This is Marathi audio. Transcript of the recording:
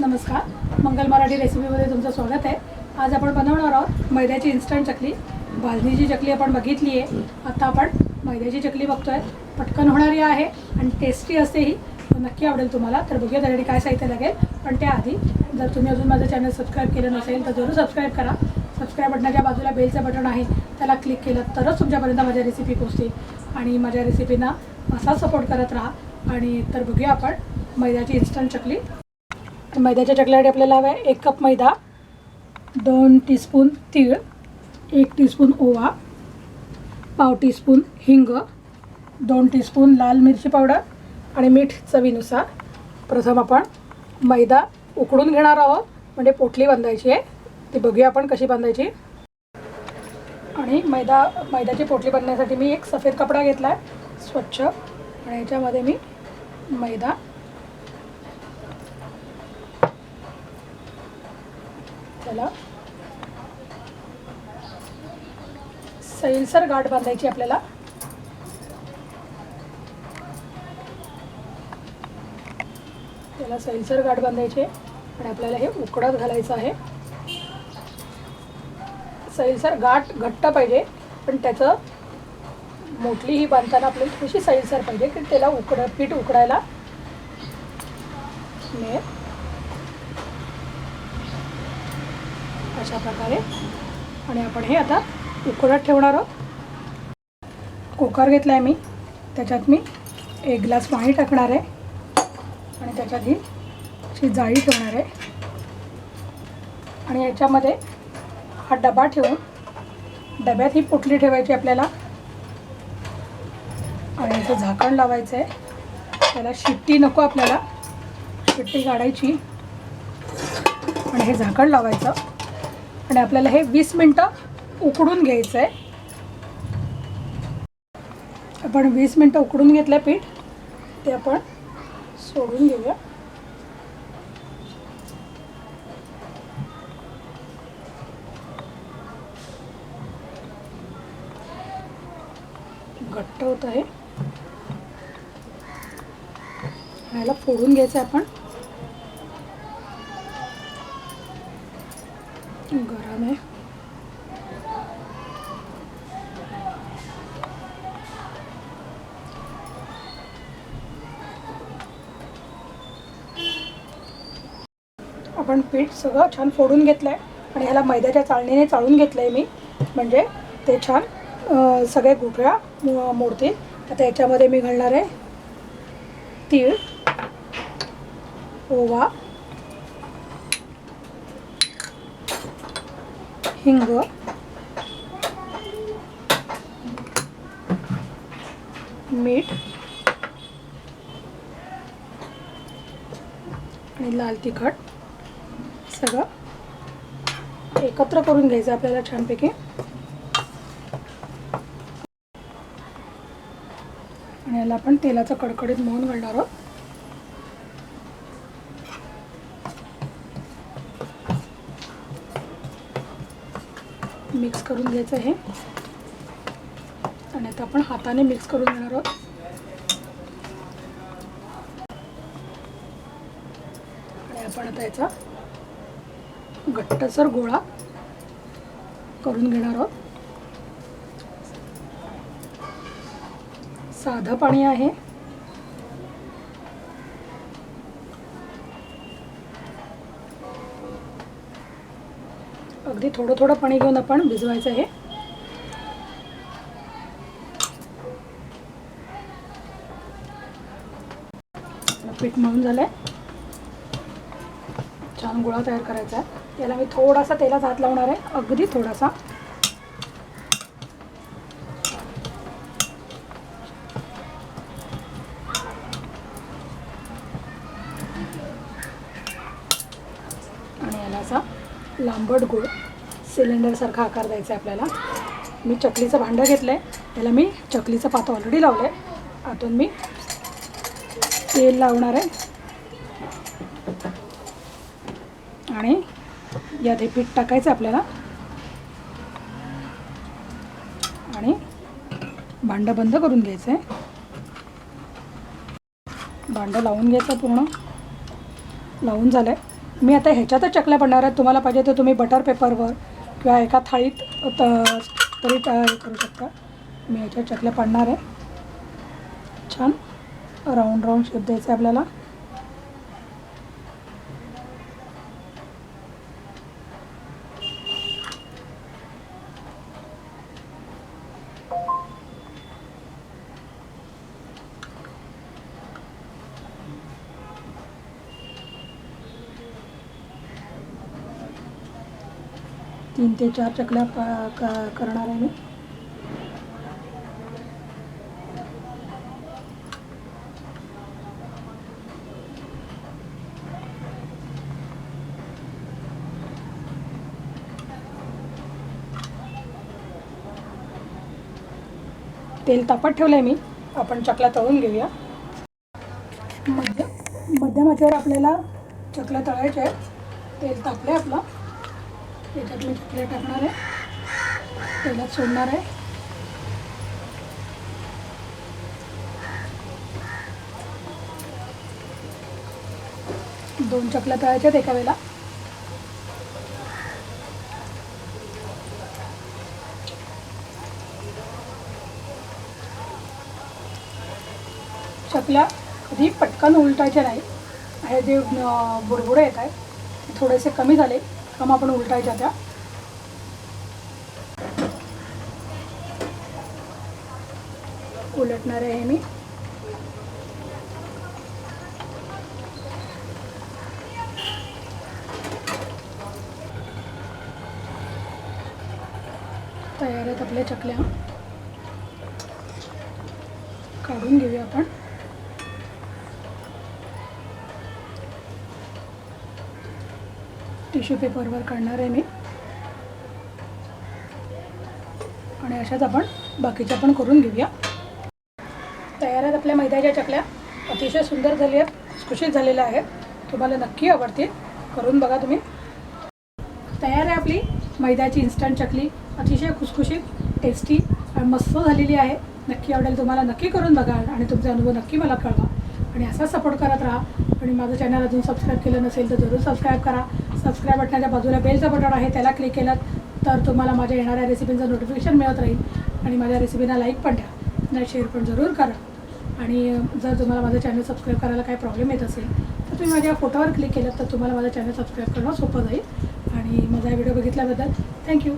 नमस्कार मंगल मराठी रेसिपीमध्ये तुमचं स्वागत आहे. आज आपण बनवणार आहोत मैद्याची इन्स्टंट चकली. भाजणीची चकली आपण बघितली आहे आता आपण मैद्याची चकली बघतोय. पटकन होणारी आहे आणि टेस्टी असते ही. नक्की आवडेल तुम्हाला. तर बघूया त्यासाठी काय साहित्य लागेल. पण त्याआधी जर तुम्ही अजून माझं चॅनल सबस्क्राईब केलं नसेल तर जरूर सबस्क्राईब करा. सबस्क्राईब बटनाच्या बाजूला बेलचं बटन आहे. त्याला क्लिक केलं तरच तुमच्यापर्यंत माझ्या रेसिपी पोचतील आणि माझ्या रेसिपींना असा सपोर्ट करत राहा. आणि तर बघूया आपण मैद्याची इन्स्टंट चकली. मैद्याच्या चकल्यासाठी आपल्याला हवं आहे एक कप मैदा दोन टीस्पून तीळ एक टीस्पून ओवा पाव टीस्पून हिंग दोन टीस्पून लाल मिरची पावडर आणि मीठ चवीनुसार. प्रथम आपण मैदा उकडून घेणार आहोत म्हणजे पोटली बांधायची आहे ती बघूया आपण कशी बांधायची. आणि मैदा मैद्याची पोटली बांधण्यासाठी मी एक सफेद कपडा घेतला आहे स्वच्छ. आणि याच्यामध्ये मी मैदा आपल्याला सैलसर गाठ बांधायची आपल्याला. त्याला सैलसर गाठ बांधायचे आणि आपल्याला हे उकडत घालायचं आहे. सैलसर गाठ घट्ट पाहिजे पण त्याचं मोठली ही बांधताना आपल्याला थोडीशी सैलसर पाहिजे की त्याला उकड पीठ उकडायला. मिळेल अशा प्रकारे आणि आपण हे आता उकडत ठेवणार आहोत. कुकर घेतला आहे मी. त्याच्यात मी एक ग्लास पाणी टाकणार आहे. आणि त्याच्यात ही अशी जाळी ठेवणार आहे. आणि याच्यामध्ये हा डबा ठेवून डब्यात ही पोटली ठेवायची आपल्याला. आणि याचं झाकण लावायचं आहे. त्याला शिट्टी नको आपल्याला. शिट्टी काढायची. आणि हे झाकण लावायचं. आणि आपल्याला हे वीस मिनटं उकडून घ्यायचं आहे आपण वीस मिनटं उकडून घेतलं पीठ. ते आपण सोडून घेऊया. घट्ट होत आहे. याला फोडून घ्यायचं आहे आपण. आपण पीठ सगळं छान फोडून घेतलं आहे आणि ह्याला मैद्याच्या चाळणीने चाळून घेतलं आहे मी. म्हणजे ते छान सगळे गुठळ्या मोडतील. आता याच्यामध्ये मी घालणार आहे तीळ ओवा हिंग मीठ आणि लाल तिखट. सगळं एकत्र करून घ्यायचं आपल्याला छानपैकी. आणि याला आपण तेलाचं कडकडीत मोहन घालणार आहोत. मिक्स करून घ्यायचं हे आणि आता आपण हाताने मिक्स करून घेणार आहोत. आणि आपण आता याचा घट्टसर गोळा करून घेणार आहोत. साधं पाणी आहे. अगदी थोडं थोडं पाणी घेऊन आपण भिजवायचं आहे. पीठ मळून झालंय. छान गोळा तयार करायचा आहे. याला मी थोडासा तेलात हात लावणार आहे. अगदी थोडासा. आणि याला असा लांबट गोळ सिलेंडरसारखा आकार द्यायचा आहे आपल्याला. मी चकलीचं भांडं घेतलं आहे त्याला मी चकलीचं पातं ऑलरेडी लावलं आहे आतून मी तेल लावणार आहे. आणि यात हे पीठ टाकायचं आपल्याला. आणि भांडं बंद करून घ्यायचं आहे भांडं लावून घ्यायचं पूर्ण. लावून झालं आहे मी आता ह्याच्यातच चकल्या बनणार आहेत तुम्हाला पाहिजे तर तुम्ही बटर पेपरवर किंवा एका थाळीत त- तरी तयार करू शकता. मी ह्याच्यात चकल्या पडणार आहे. छान. राऊंड राऊंड शेप द्यायचं आहे आपल्याला. तीन ते चार चकल्या करणार आहे मी तेल तापत ठेवलं आहे मी. आपण चकला तळून घेऊया. मध्य मध्यम आचेवर आपल्याला चकल्या तळायच्या आहेत. तेल तापलं आहे आपलं. याच्यात मी चकल्या टाकणार आहे. तेलात सोडणार आहे. दोन चकल्या तळायच्या आहेत एका वेळेला. चकल्या कधी पटकन उलटायच्या नाही. हे जे बुडबुडे येत आहेत ते थोडेसे कमी झाले. का मग आपण उलटायच्या त्या. उलटणार आहे मी. तयार आहेत आपल्या चकल्या. काढून घेऊया आपण. टिश्यू पेपरवर काढणार आहे मी. आणि अशाच आपण बाकीच्या पण करून घेऊया. तयार आहेत आपल्या मैद्याच्या चकल्या अतिशय सुंदर झाली आहेत खुशीत झालेल्या आहेत. तुम्हाला नक्की आवडतील. करून बघा तुम्ही. तयार आहे आपली मैद्याची इन्स्टंट चकली. अतिशय खुसखुशीत टेस्टी आणि मस्त झालेली आहे. नक्की आवडेल तुम्हाला नक्की करून बघा आणि तुमचे अनुभव नक्की मला कळवा. आणि असा सपोर्ट करत राहा. आणि माझं चॅनल अजून सबस्क्राईब केलं नसेल तर जरूर सबस्क्राईब करा. सबस्क्राईब बटनाच्या बाजूला बेलचं बटन आहे त्याला क्लिक केलं तर तुम्हाला माझ्या येणाऱ्या रेसिपींचं नोटिफिकेशन मिळत राहील. आणि माझ्या रेसिपीना लाईक पण द्या आणि शेअर पण जरूर करा. आणि जर तुम्हाला माझं चॅनल सबस्क्राईब करायला काही प्रॉब्लेम येत असेल तर तुम्ही माझ्या फोटोवर क्लिक केलं तर तुम्हाला माझं चॅनल सबस्क्राईब करणं सोपं जाईल. आणि माझा व्हिडिओ बघितल्याबद्दल थँक्यू